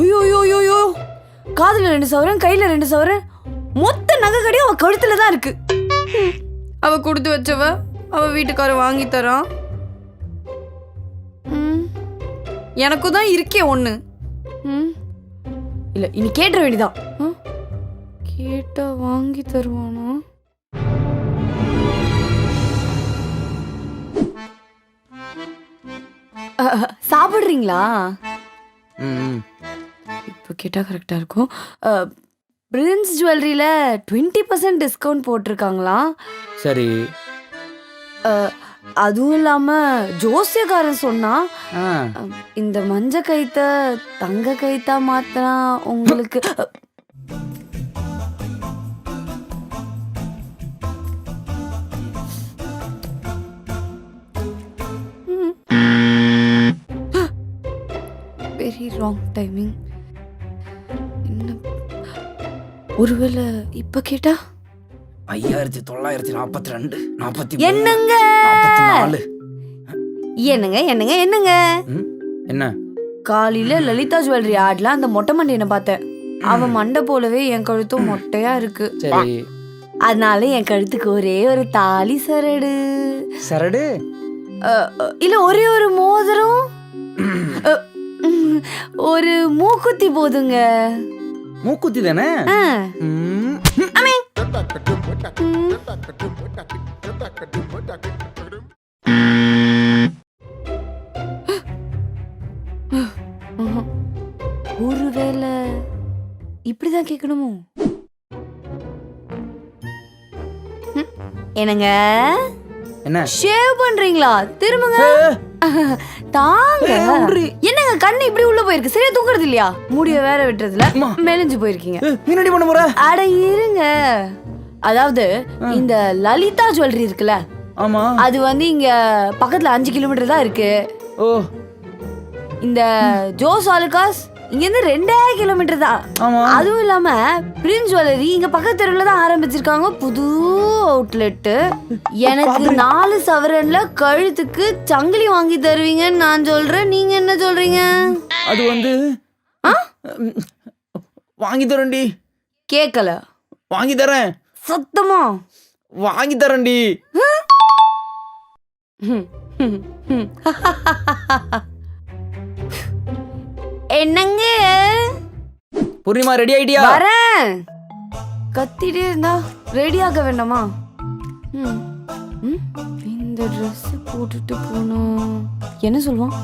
ஐயோ ஐயோ ஐயோ காதுல ரெண்டு சவரன் கையில ரெண்டு சவரன் மொத்த நகை கடையும் அவ கழுத்துல தான் இருக்கு. அவ கொடுத்து வச்சவ அவ வீட்டுக்காரர் வாங்கி தரான் ம். எனக்கும் தான் இருக்கே ஒண்ணு ம். இல்ல இனி கேட்டுற வேண்டியதான் ம். கேட்டா வாங்கி தருவானா சாப்பிடுறீங்களா? ம் இப்போ கேட்டால் கரெக்டாக இருக்கும். பிரின்ஸ் ஜுவல்லரியில் டுவெண்ட்டி பர்சன்ட் டிஸ்கவுண்ட் போட்டிருக்காங்களாம் சரி. அதுவும் இல்லாமல் ஜோசியக்காரன் சொன்னா இந்த மஞ்ச கைத்த தங்க கைத்தா மாத்தினா உங்களுக்கு. ராங் டைமிங் என்ன ஒருவேளை இப்போ கேட்டா? ஐயாயிரத்தி தொள்ளாயிரத்தி நாற்பத்தி ரெண்டு நாற்பத்தி என்னங்க? நாற்பத்தி நாலு. என்னங்க என்னங்க என்னங்க? என்ன? காலையில லலிதா ஜுவல்லரி ஆட்ல அந்த மொட்டை மண்டையனை பார்த்தேன். அவன் மண்டை போலவே என் கழுத்தும் மொட்டையா இருக்கு. சரி. அதனால என் கழுத்துக்கு ஒரே ஒரு தாலி சரடு. சரடு? இல்ல ஒரே ஒரு மோதிரம்? ஒரு மூக்குத்தி போதுங்க. மூக்குத்தி தானே. ஒருவேளை இப்படிதான் கேட்கணுமோ? என்னங்க? என்ன? ஷேவ் பண்றீங்களா? திரும்புங்க. தாங்க. என்னங்க கண்ணு இப்படி உள்ள போயிருக்கு? சரியா தூங்குறது இல்லையா? முடிய வேற விட்டுறதுல. மெலிஞ்சு போயிருக்கீங்க. ஏய், என்னடி பண்ண போற? அட இருங்க. அதாவது இந்த லலிதா ஜுவல்லரி இருக்குல்ல? ஆமா. அது வந்து இங்க பக்கத்துல அஞ்சு கிலோமீட்டர் தான் இருக்கு. ஓ. இந்த ஜோஸ் ஆலுகாஸ் இங்க இருந்து ரெண்டே கிலோமீட்டர் தான். அதுவும் இல்லாம பிரின்ஸ் ஜுவல்லரி இங்க பக்கத்து தெருவுல தான் ஆரம்பிச்சிருக்காங்க. புது அவுட்லெட் எனக்கு நாலு சவரன்ல கழுத்துக்கு சங்கிலி வாங்கி தருவீங்கன்னு நான் சொல்றேன். நீங்க என்ன சொல்றீங்க? அது வந்து வாங்கி தரேன்டி. கேக்கல. வாங்கி தரேன். சத்தமா? வாங்கி தரேன்டி. என்னங்க? பூர்ணிமா ரெடி ஆயிட்டியா? வரேன். கத்திட்டே இருந்தா ரெடி ஆக வேண்டாமா? ம். ம், இந்த ட்ரெஸ் போட்டுட்டு போனா என்ன சொல்லுவான்.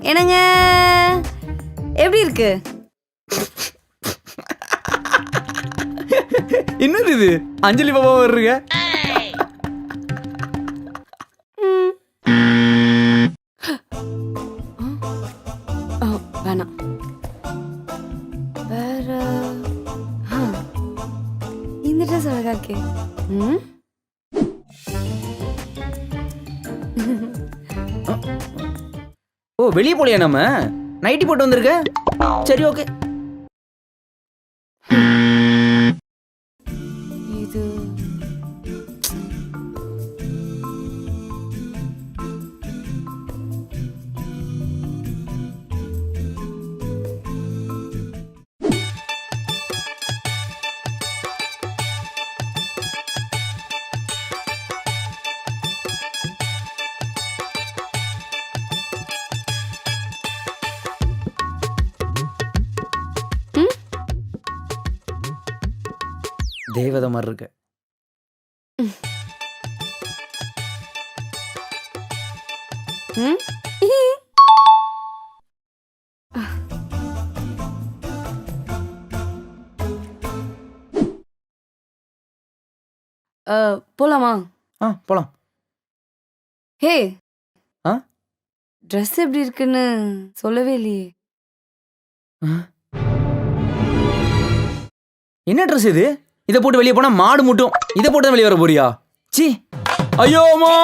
என்னங்க? எப்படி இருக்கு? என்னது இது? அஞ்சலி பாபா வர்றீங்க? ட்ரெஸ் அழகா இருக்கே ம் ஓ வெளியே போலியா நம்ம? நைட்டி போட்டு வந்திருக்க? சரி ஓகே தேவதை மாதிரி இருக்கு. போலாமா? ஆ போலாம். ஹே! ஆ? ட்ரெஸ் எப்படி இருக்குன்னு சொல்லவே இல்லையே. என்ன ட்ரெஸ் இது? இதை போட்டு வெளியே போனா மாடு முட்டும். இதை போட்டு தான் வெளியே வர போறியா? சி ஐயோ அம்மா.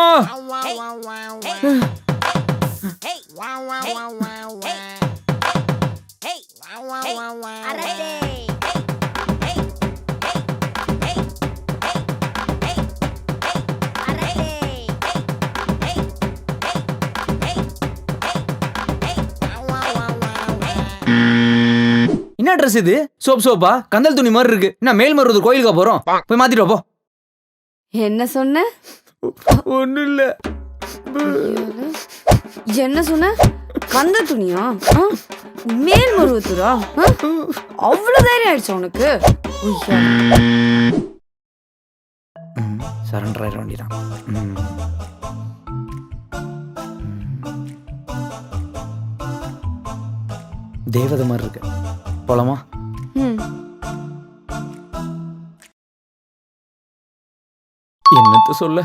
என்ன ட்ரெஸ் இது? சோப் சோப்பா? கந்தல் துணி மாதிரி இருக்கு. என்ன மேல் மருது கோயிலுக்கா போறோம்? போய் மாத்திட்டு வா, போ என்ன சொன்ன? ஒன்றும் இல்லை. என்ன சொன்ன? கந்த துணியா? மேல் மருவத்தூரா? அவ்வளவு தைரியம் ஆயிடுச்சு உனக்கு. சரண்டர் ஆயிட வேண்டியதான் ம். தேவதை மாதிரி இருக்கு. போலாமா. என்னத்த சொல்ல